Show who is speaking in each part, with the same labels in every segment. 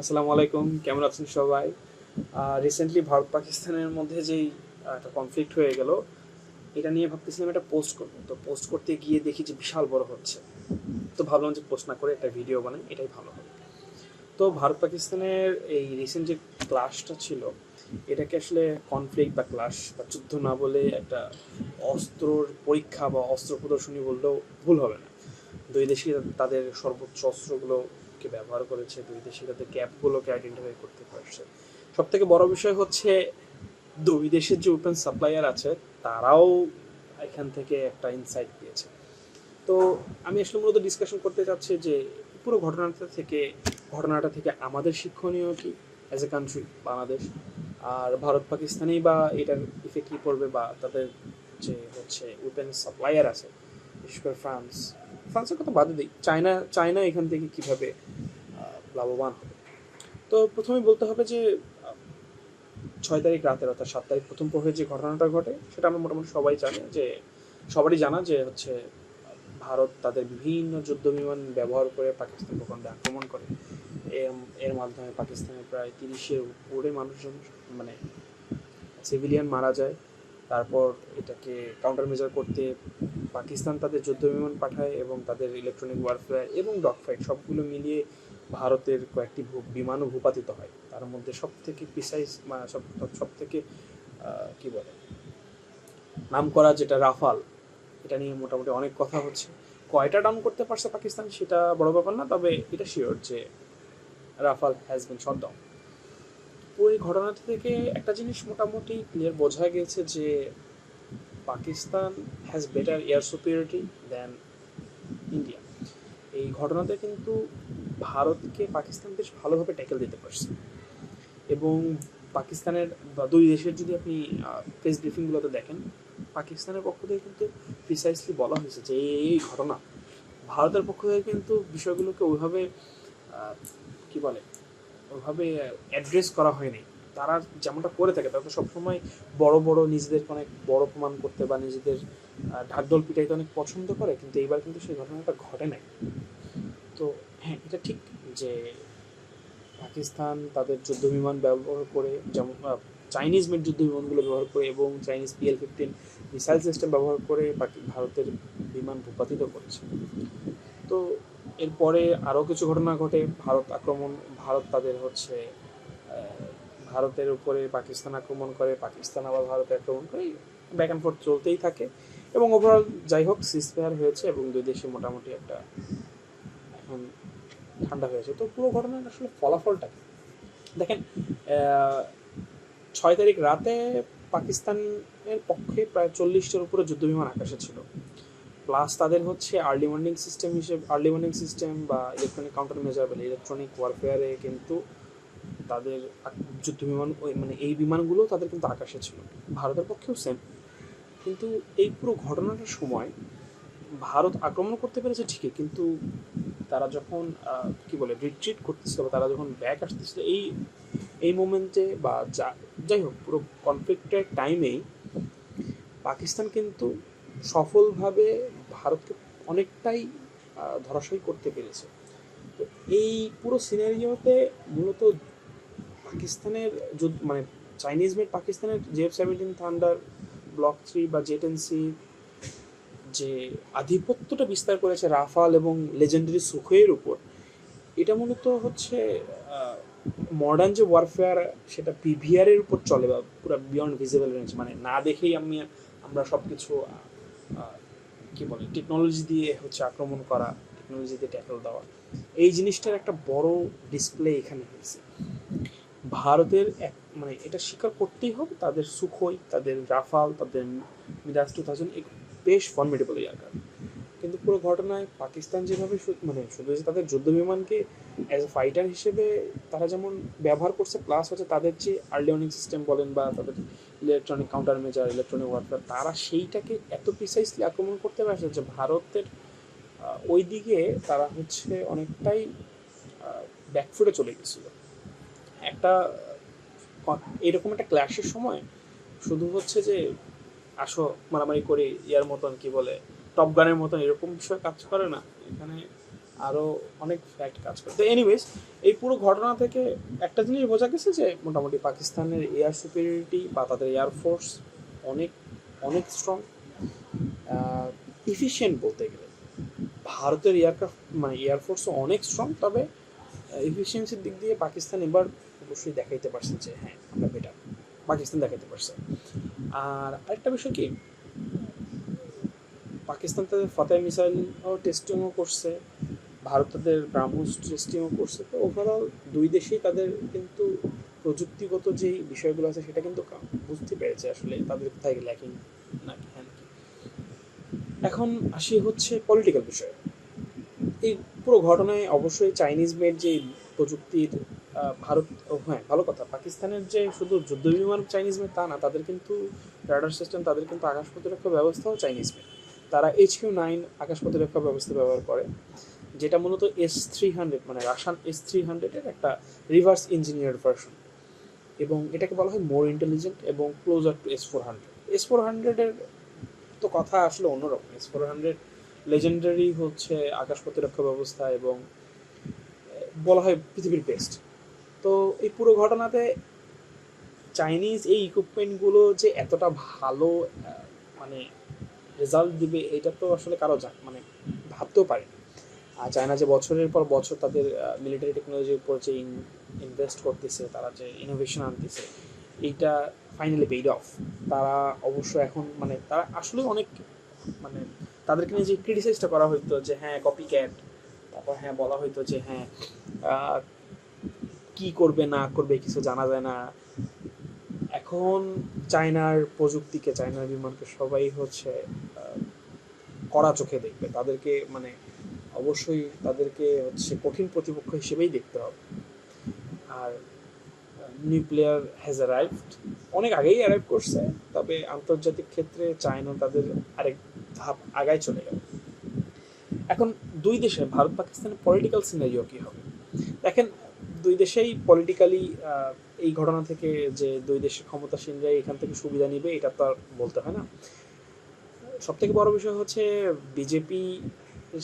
Speaker 1: আসসালামু আলাইকুম, কেমন আছেন সবাই? রিসেন্টলি ভারত পাকিস্তানের মধ্যে যেই একটা কনফ্লিক্ট হয়ে গেল, এটা নিয়ে ভাবতেছিলাম একটা পোস্ট করব। তো পোস্ট করতে গিয়ে দেখি যে বিশাল বড় হচ্ছে। তো ভাবলাম যে পোস্ট না করে একটা ভিডিও বানাই, এটাই ভালো হবে। তো ভারত পাকিস্তানের এই রিসেন্ট যে ক্লাসটা ছিল, এটাকে আসলে কনফ্লিক্ট বা ক্লাস বা যুদ্ধ না বলে একটা অস্ত্রর পরীক্ষা বা অস্ত্র প্রদর্শনী বললেও ভুল হবে না। দুই দেশই তাদের সর্বোচ্চ অস্ত্রগুলোকে ব্যবহার করেছে, দুই দেশই তাদের গ্যাপগুলোকে আইডেন্টিফাই করতে পারছে। সব থেকে বড় বিষয় হচ্ছে, দুই দেশের যে ওপেন সাপ্লায়ার আছে, তারাও এখান থেকে একটা ইনসাইট পেয়েছে। তো আমি আসলে মূলত ডিসকাশন করতে চাচ্ছি যে, পুরো ঘটনাটা থেকে ঘটনাটা থেকে আমাদের শিক্ষণীয় কি? As a country Bangladesh. আর ভারত, পাকিস্তানেই বা এটার ইফেক্ট কী পড়বে বা তাদের যে হচ্ছে ওপেন সাপ্লায়ার আছে, বিশেষ করে ফ্রান্স ফ্রান্সের কথা বাদে দিই। চায়না চায়না এখান থেকে কীভাবে লাভবান হবে? তো প্রথমে বলতে হবে যে ছয় তারিখ রাতের অর্থাৎ সাত তারিখ প্রথম প্রহরে যে ঘটনাটা ঘটে, সেটা আমরা মোটামুটি সবাই জানি যে, সবারই জানা যে হচ্ছে, ভারত তাদের বিভিন্ন যুদ্ধ বিমান ব্যবহার করে পাকিস্তান ভূখণ্ডে আক্রমণ করে। এর এর মাধ্যমে পাকিস্তানের প্রায় তিরিশের উপরে মানুষজন মানে সিভিলিয়ান মারা যায়। তারপর এটাকে কাউন্টার মেজার করতে পাকিস্তান তাদের যুদ্ধ বিমান পাঠায় এবং তাদের ইলেকট্রনিক ওয়ারফেয়ার এবং ডগ ফাইট সবগুলো মিলিয়ে ভারতের কয়েকটি বিমানও ভূপাতিত হয়। তার মধ্যে সব থেকে প্রিসাইজ সব সব থেকে কি বলে? নাম করা যেটা রাফাল, এটা নিয়ে মোটামুটি অনেক কথা হচ্ছে। কয়টা ডাউন করতে পারছে পাকিস্তান সেটা বড় ব্যাপার না, তবে এটা শিওর যে Rafale has been shot down ওই ঘটনাটা থেকে একটা জিনিস মোটামুটি ক্লিয়ার বোঝা গেছে যে Pakistan has better air superiority than India এই ঘটনাতে কিন্তু ভারতকে পাকিস্তান বেশ ভালোভাবে ট্যাকেল দিতে পারছে। এবং পাকিস্তানের দুই দেশের যদি আপনি প্রেস ব্রিফিংগুলোতে দেখেন, পাকিস্তানের পক্ষ থেকে কিন্তু প্রিসাইসলি বলা হয়েছে যে এই ঘটনা ভারতের পক্ষ থেকে কিন্তু বিষয়গুলোকে ওইভাবে কি বলে, ওইভাবে অ্যাড্রেস করা হয়নি। তারা যেমনটা করে থাকে, তারা তো সবসময় বড় বড় নিজেদেরকে অনেক বড় প্রমাণ করতে বা নিজেদের ঢাকঢোল পিটাইতে অনেক পছন্দ করে, কিন্তু এইবার কিন্তু সেই ঘটনাটা ঘটে নাই। তো হ্যাঁ এটা ঠিক যে পাকিস্তান তাদের যুদ্ধ বিমান ব্যবহার করে যেমন চাইনিজ মেড যুদ্ধ বিমানগুলো ব্যবহার করে এবং Chinese PL fifteen missile system ব্যবহার করে ভারতের বিমান ভূপাতিত করেছে। তো এরপরে আরও কিছু ঘটনা ঘটে, ভারত আক্রমণ, ভারত তাদের হচ্ছে ভারতের উপরে পাকিস্তান আক্রমণ করে, পাকিস্তান আবার ভারতে আক্রমণ করে ব্যাক অ্যান্ড ফোর্থ চলতেই থাকে। এবং ওভারঅল যাই হোক সিসফেয়ার হয়েছে এবং দুই দেশে মোটামুটি একটা এখন ঠান্ডা হয়েছে। তো পুরো ঘটনার আসলে ফলাফলটা? দেখেন ছয় তারিখ রাতে পাকিস্তানের পক্ষে প্রায় চল্লিশটার উপরে যুদ্ধ বিমান আকাশে ছিল। প্লাস তাদের হচ্ছে আর্লি ওয়ার্নিং সিস্টেম হিসেবে আর্লি ওয়ার্নিং সিস্টেম বা ইলেকট্রনিক কাউন্টার মেজার বা ইলেকট্রনিক ওয়ারফেয়ারে কিন্তু তাদের যুদ্ধ বিমান মানে এই বিমানগুলো তাদের কিন্তু আকাশে ছিল। ভারতের পক্ষেও সেম কিন্তু এই পুরো ঘটনাটার সময় ভারত আক্রমণ করতে পেরেছে ঠিকই, কিন্তু তারা যখন কি বলে রিট্রিট করতেছিল বা তারা যখন ব্যাক আসতেছিল, এই এই মোমেন্টে বা যা, যাই হোক, পুরো কনফ্লিক্টের টাইমেই পাকিস্তান কিন্তু সফলভাবে ভারতকে অনেকটাই ধরাশায়ী করতে পেরেছে। এই পুরো সিনারিওতে মূলত পাকিস্তানের মানে চাইনিজ মেড পাকিস্তানের JF seventeen Thunder block three বা জেটেন্সি যে আধিপত্যটা বিস্তার করেছে রাফাল এবং লেজেন্ডারি সুখোয়ের উপর, এটা মূলত হচ্ছে মডার্ন যে ওয়ারফেয়ার সেটা পিভিআর এর উপর চলে বা পুরো বিয়ন্ড ভিজিবল রেঞ্জ মানে না দেখেই আমি, আমরা সব কিছু কী বলে টেকনোলজি দিয়ে হচ্ছে আক্রমণ করা টেকনোলজি দিয়ে ট্যাকল দেওয়া, এই জিনিসটার একটা বড় ডিসপ্লে এখানে হয়েছে। ভারতের এক মানে এটা স্বীকার করতেই হবে, তাদের সুখই, তাদের রাফাল, তাদের মিরাজ টু থাউজেন্ড বেশ ফর্মেডেবল এয়ারক্রাফট কিন্তু পুরো ঘটনায় পাকিস্তান যেভাবে মানে শুধু যে তাদের যুদ্ধ বিমানকে অ্যাজ এ ফাইটার হিসেবে তারা যেমন ব্যবহার করছে প্লাস হচ্ছে তাদের যে আর্লি ওয়ার্নিং সিস্টেম বলেন বা তাদের electronic counter measure electronic warfare তারা সেইটাকে এত প্রিসাইসলি আক্রমণ করতে পারছে যে ভারতের ওই দিকে তারা হচ্ছে অনেকটাই ব্যাকফুটে চলে গেছিল। একটা এরকম একটা ক্ল্যাশের সময় শুধু হচ্ছে যে আসো মারামারি করে, ইয়ার মতন কি বলে টপ গানের মতন এরকম বিষয় কাজ করে না। এখানে আরও অনেক ফ্যাক্ট কাজ করে। তো এনিওয়েজ এই পুরো ঘটনা থেকে একটা জিনিস বোঝা গেছে যে মোটামুটি পাকিস্তানের এয়ার সুপিরিয়রিটি বা তাদের এয়ারফোর্স অনেক অনেক স্ট্রং ইফিশিয়েন্ট বলতে গেলে। ভারতের এয়ারক্রাফট মানে এয়ারফোর্সও অনেক স্ট্রং তবে এফিসিয়েন্সির দিক দিয়ে পাকিস্তান এবার অবশ্যই দেখাইতে পারছে যে হ্যাঁ আমরা বেটার পাকিস্তান দেখাইতে পারছে। আর আরেকটা বিষয় কি? পাকিস্তান তাদের ফতেহ মিসাইলও টেস্টিংও করছে, ভারত তাদের ব্রাহ্মস টেস্টিংও করছে। তো ওভারঅল দুই দেশেই তাদের কিন্তু প্রযুক্তিগত যেই বিষয়গুলো আছে, সেটা কিন্তু বুঝতে পেরেছে আসলে তাদের কোথায় ল্যাকিং নাকি হ্যাঁ এখন আসি হচ্ছে পলিটিক্যাল বিষয়। এই পুরো ঘটনায় অবশ্যই চাইনিজ মেড যে প্রযুক্তির ভারত হ্যাঁ ভালো কথা। পাকিস্তানের যে শুধু যুদ্ধ বিমান চাইনিজ মেড তা না, তাদের কিন্তু রাডার সিস্টেম তাদের কিন্তু আকাশ প্রতিরক্ষা ব্যবস্থাও চাইনিজ মেড তারা এইচ কিউ নাইন আকাশ প্রতিরক্ষা ব্যবস্থা ব্যবহার করে, যেটা মূলত এস থ্রি হান্ড্রেড মানে রাশান এস থ্রি হান্ড্রেডের একটা রিভার্স ইঞ্জিনিয়ার ভার্সন এবং এটাকে বলা হয় মোর ইন্টেলিজেন্ট এবং closer to S four hundred S four হান্ড্রেডের তো কথা আসলে অন্যরকম। এস ফোর হান্ড্রেড লেজেন্ডারি হচ্ছে আকাশ প্রতিরক্ষা ব্যবস্থা এবং বলা হয় পৃথিবীর বেস্ট তো এই পুরো ঘটনাতে চাইনিজ এই ইকুইপমেন্টগুলো যে এতটা ভালো মানে রেজাল্ট দিবে, এটা তো আসলে কারও জান মানে ভাবতেও পারে। আর চায়না যে বছরের পর বছর তাদের মিলিটারি টেকনোলজির উপর যে ইনভেস্ট করতেছে, তারা যে ইনোভেশন আনতেছে, এইটা ফাইনালি পেইড অফ তারা অবশ্য এখন মানে তারা আসলে অনেক মানে তাদেরকে নিয়ে যে ক্রিটিসাইজটা করা হইতো যে হ্যাঁ কপি ক্যাট তারপর হ্যাঁ বলা হইতো যে হ্যাঁ কি করবে, না করবে, কিছু জানা যায় না। এখন চায়নার প্রযুক্তিকে, চায়নার বিমানকে সবাই হচ্ছে কড়া চোখে দেখবে। তাদেরকে মানে অবশ্যই তাদেরকে হচ্ছে কঠিন প্রতিপক্ষ হিসেবেই দেখতে হবে। আর নিউক্লিয়ার হ্যাজ অ্যারাইভড অনেক আগেই অ্যারাইভ করছে, তবে আন্তর্জাতিক ক্ষেত্রে চায়না তাদের আরেক ধাপ আগায় চলে গেল। এখন দুই দেশে ভারত পাকিস্তানের পলিটিক্যাল সিনারিও কি হবে? দেখেন দুই দেশেই পলিটিক্যালি এই ঘটনা থেকে যে দুই দেশের ক্ষমতাসীনরাই এখান থেকে সুবিধা নিবে, এটা তো আর বলতে হয় না। সব থেকে বড় বিষয় হচ্ছে বিজেপি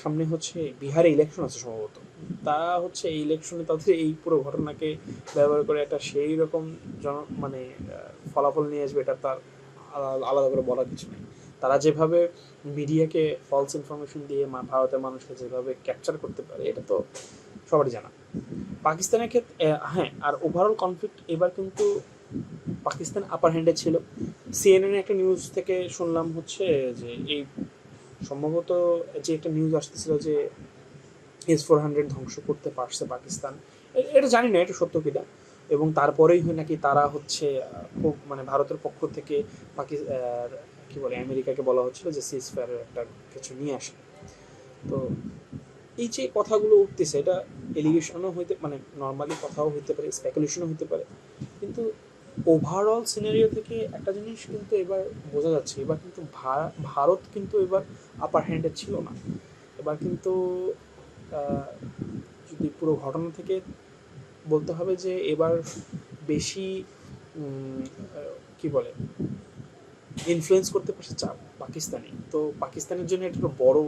Speaker 1: সামনে হচ্ছে বিহারে ইলেকশন আছে সম্ভবত। তারা হচ্ছে এই ইলেকশনে তাদের এই পুরো ঘটনাকে ব্যবহার করে একটা সেই রকম জন মানে ফলাফল নিয়ে আসবে, এটা তার আলাদা করে বলার কিছু নেই। তারা যেভাবে মিডিয়াকে ফলস ইনফরমেশন দিয়ে ভারতের মানুষকে যেভাবে ক্যাপচার করতে পারে, এটা তো সবারই জানা। পাকিস্তানের ক্ষেত্রে হ্যাঁ আর ওভারঅল কনফ্লিক্ট এবার কিন্তু পাকিস্তান আপার হ্যান্ডে ছিল। সিএনএন একটা নিউজ থেকে শুনলাম হচ্ছে যে, এই সম্ভবত যে একটা নিউজ আসতেছিল যে এস ফোর হান্ড্রেড ধ্বংস করতে পারছে পাকিস্তান। এটা জানি না, এটা সত্য কিনা। এবং তারপরেই হয় নাকি তারা হচ্ছে খুব মানে ভারতের পক্ষ থেকে পাকি কি বলে, আমেরিকাকে বলা হচ্ছিল যে সিজ ফায়ারের একটা কিছু নিয়ে আসে। তো এই যে কথাগুলো উঠতেছে, এটা এলিগেশনও হইতে মানে নর্মালি কথাও হইতে পারে স্পেকুলেশনও হইতে পারে। কিন্তু ওভারঅল সিনারিও থেকে একটা জিনিস কিন্তু এবার বোঝা যাচ্ছে, এবার কিন্তু ভারত কিন্তু এবার আপার হ্যান্ডে ছিল না। এবার কিন্তু যদি পুরো ঘটনা থেকে বলতে হবে যে এবার বেশি কি বলে ইনফ্লুয়েন্স করতে পারছে চা পাকিস্তানি। তো পাকিস্তানের জন্য এটা বড়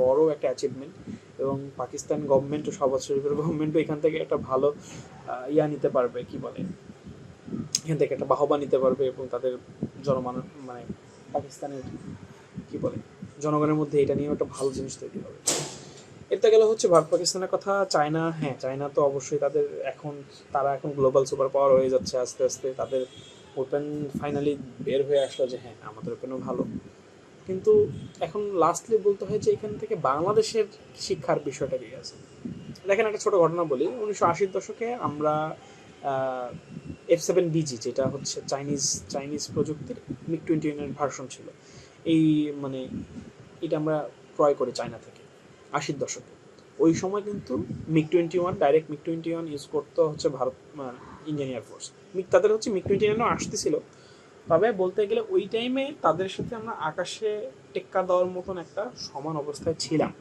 Speaker 1: বড় একটা অ্যাচিভমেন্ট এবং পাকিস্তান গভর্নমেন্ট ও শাহবাজ শরীফের গভর্নমেন্টও এখান থেকে একটা ভালো ইয়া নিতে পারবে, কি বলে? এখান থেকে একটা বাহবা নিতে পারবে এবং তাদের জনমানুষ মানে পাকিস্তানের, কি বলে, জনগণের মধ্যে এটা নিয়েও একটা ভালো জিনিস তৈরি হবে। এটা গেলে হচ্ছে ভারত, পাকিস্তানের কথা, চায়না হ্যাঁ চায়না তো অবশ্যই তাদের এখন, তারা এখন গ্লোবাল সুপার পাওয়ার হয়ে যাচ্ছে আস্তে আস্তে, তাদের ওপেন ফাইনালি বের হয়ে আসলো যে হ্যাঁ আমাদের ওপেনও ভালো। কিন্তু এখন লাস্টলি বলতে হয় যে এখান থেকে বাংলাদেশের শিক্ষার বিষয়টা কি আছে? দেখেন একটা ছোট ঘটনা বলি। উনিশশো আশির দশকে আমরা এফ সেভেন বিজি যেটা হচ্ছে চাইনিজ চাইনিজ প্রযুক্তির মিগ টোয়েন্টি ওয়ানের ভার্সন ছিল। এই মানে এটা আমরা ক্রয় করি চায়না থেকে আশির দশকে। ওই সময় কিন্তু MiG twenty one direct MiG twenty one use করতে হচ্ছে ভারত ইন্ডিয়ান এয়ারফোর্স মিগ তাদের হচ্ছে মিগ টোয়েন্টি ওয়ানও আসতেছিল। তবে বলতে গেলে ওই টাইমে তাদের সাথে আমরা আকাশে টেক্কা দেওয়ার মতন একটা সমান অবস্থায় ছিলাম।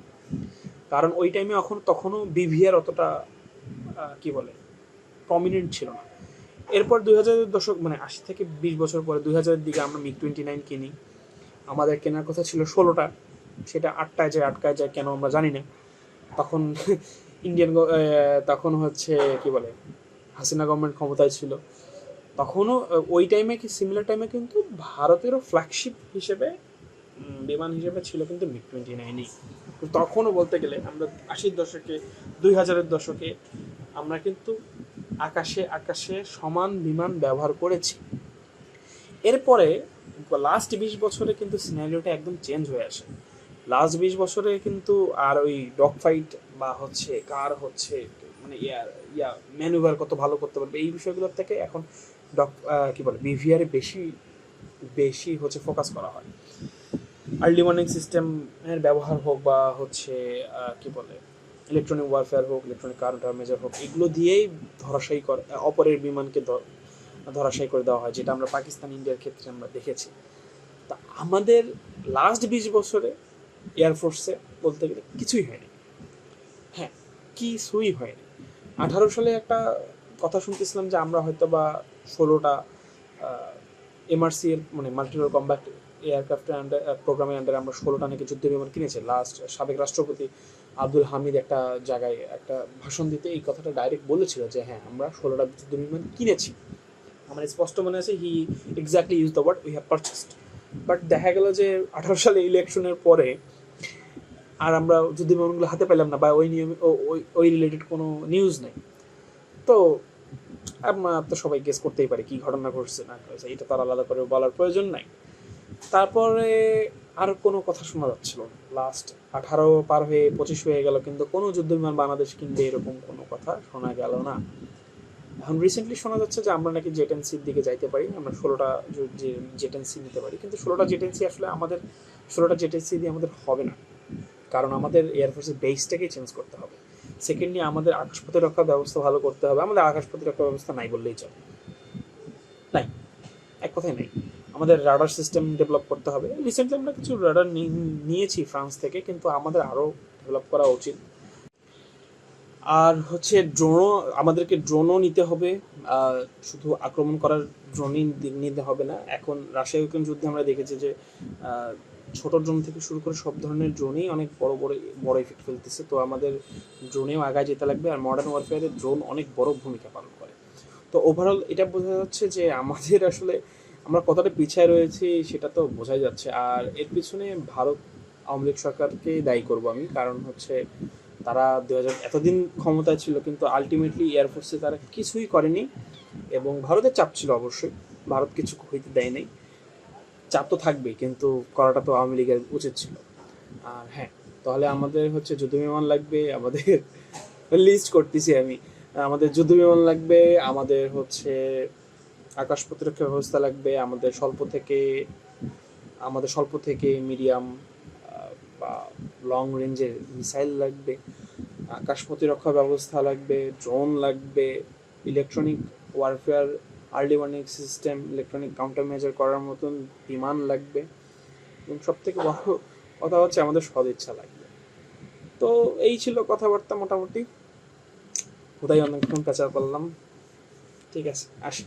Speaker 1: কারণ ওই টাইমে এখন তখনও বিভিআর অতটা কি বলে প্রমিনেন্ট ছিল না। এরপর দুই হাজারের দশক মানে আশি থেকে বিশ বছর পরে দুই হাজারের দিকে আমরা মিগ টোয়েন্টি নাইন কিনি। আমাদের কেনার কথা ছিল ষোলোটা, সেটা আটটায় যায় আটকায় যায় কেন আমরা জানি না। তখন ইন্ডিয়ান তখন হচ্ছে কি বলে, হাসিনা গভর্নমেন্ট ক্ষমতায় ছিল। তখনও ওই টাইমে কি সিমিলার টাইমে কিন্তু ভারতেরও ফ্ল্যাগশিপ হিসেবে বিমান হিসেবে ছিল কিন্তু মিগ টোয়েন্টি নাইনই তখনও বলতে গেলে আমরা আশির দশকে, দুই হাজারের দশকে আমরা কিন্তু আকাশে আকাশে সমান বিমান ব্যবহার করেছি। এরপরে লাস্ট বিশ বছরে কিন্তু সিনারিওটা একদম চেঞ্জ হয়ে আসে। লাস্ট বিশ বছরে কিন্তু আর ওই ডগ ফাইট বা হচ্ছে কার হচ্ছে মানে ইয়া ইয়া ম্যানুভার কত ভালো করতে পারবে, এই বিষয়গুলোর থেকে এখন ডগ কি বলে বিভিআরে বেশি বেশি হচ্ছে ফোকাস করা হয়। আর্লি ওয়ার্নিং সিস্টেমের ব্যবহার হোক বা হচ্ছে কি বলে ইলেকট্রনিক ওয়ারফেয়ার হোক ইলেকট্রনিক কাউন্টার মেজার হোক, এগুলো দিয়েই ধরাশায়ী করে, অপরের বিমানকে ধরাশায়ী করে দেওয়া হয়, যেটা আমরা পাকিস্তান, ইন্ডিয়ার ক্ষেত্রে আমরা দেখেছি। তা আমাদের লাস্ট বিশ বছরে এয়ারফোর্সে বলতে গেলে কিছুই হয়নি। হ্যাঁ কিছুই হয়নি। আঠারো সালে একটা কথা শুনতেছিলাম যে আমরা হয়তো বা ষোলোটা এমআরসি এর মানে মাল্টিরোল কম্ব্যাট এয়ারক্রাফটের আন্ডার প্রোগ্রামের আন্ডারে আমরা ষোলোটা নাকি যুদ্ধ বিমান কিনেছি। লাস্ট সাবেক রাষ্ট্রপতি আব্দুল হামিদ একটা জায়গায় একটা ভাষণ দিতে এই কথাটা ডাইরেক্ট বলেছিল যে হ্যাঁ আমরা ষোলোটা যুদ্ধ বিমান কিনেছি। আমার স্পষ্ট মনে আছে he exactly use the word we have purchased but দেখা গেল যে আঠারো সালে ইলেকশনের পরে আর আমরা যুদ্ধ বিমানগুলো হাতে পেলাম না বা ওই নিয়মে ওই ওই রিলেটেড কোনো নিউজ নেই। তো আমরা তো সবাই গেস করতেই পারি কি ঘটনা ঘটছে, না ঘটছে, এটা তো আর আলাদা করে বলার প্রয়োজন নাই। তারপরে আর কোনো কথা শোনা যাচ্ছিল লাস্ট আঠারো পার হয়ে পঁচিশ হয়ে গেল, কিন্তু কোনো যুদ্ধ বিমান বাংলাদেশ কিনবে এরকম কোনো কথা শোনা গেল না। এখন রিসেন্টলি শোনা যাচ্ছে যে আমরা নাকি জেটেন্সির দিকে যাইতে পারি, আমরা ষোলোটা জেটেন্সি নিতে পারি, কিন্তু ষোলোটা জেটেন্সি আসলে আমাদের, ষোলোটা জেটেন্সি দিয়ে আমাদের হবে না। কারণ আমাদের এয়ারফোর্সের বেসটাকেই চেঞ্জ করতে হবে। সেকেন্ডলি আমাদের আকাশ প্রতিরক্ষা ব্যবস্থা ভালো করতে হবে। আমাদের আকাশ প্রতিরক্ষা ব্যবস্থা নাই বললেই চলে। নাই। এক কথাই নাই। আমাদের রাডার সিস্টেম ডেভেলপ করতে হবে। রিসেন্টলি আমরা কিছু রাডার নিয়েছি ফ্রান্স থেকে, কিন্তু আমাদের আরও ডেভেলপ করা উচিত। আর হচ্ছে ড্রোনও আমাদেরকে ড্রোনও নিতে হবে। শুধু আক্রমণ করার ড্রোনই নিতে হবে না। এখন রাশিয়া ইউক্রেন যুদ্ধে আমরা দেখেছি যে ছোট ড্রোন থেকে শুরু করে সব ধরনের ড্রোনেই অনেক বড় বড় বড় ইফেক্ট ফেলতেছে। তো আমাদের ড্রোনেও আগায় যেতে লাগবে আর মডার্ন ওয়ারফেয়ারে ড্রোন অনেক বড় ভূমিকা পালন করে। তো ওভারঅল এটা বোঝা যাচ্ছে যে আমাদের আসলে আমরা কতটা পিছায় রয়েছি সেটা তো বোঝাই যাচ্ছে। আর এর পিছনে ভারত আওয়ামী লীগ সরকারকে দায়ী করব আমি, কারণ হচ্ছে তারা দু হাজার এতদিন ক্ষমতায় ছিল কিন্তু আলটিমেটলি এয়ারফোর্সে তারা কিছুই করেনি এবং ভারতের চাপ ছিল অবশ্যই। ভারত কিছু হইতে দেয় নাই চাপ তো থাকবেই, কিন্তু করাটা তো আওয়ামী লীগের উচিত ছিল। আর হ্যাঁ তাহলে আমাদের হচ্ছে যুদ্ধ বিমান লাগবে, আমাদের লিস্ট করতেছি আমি। আমাদের যুদ্ধ বিমান লাগবে, আমাদের হচ্ছে আকাশ প্রতিরক্ষা ব্যবস্থা লাগবে, আমাদের স্বল্প থেকে, আমাদের স্বল্প থেকে মিডিয়াম বা লং রেঞ্জের মিসাইল লাগবে, আকাশ প্রতিরক্ষা ব্যবস্থা লাগবে ড্রোন লাগবে electronic warfare early warning system electronic counter measure করার মতন বিমান লাগবে। এবং সবথেকে বড় কথা হচ্ছে আমাদের সদিচ্ছা লাগবে। তো এই ছিল কথাবার্তা মোটামুটি। কোথায় অনেকক্ষণ কাঁচা করলাম ঠিক আছে, আসি।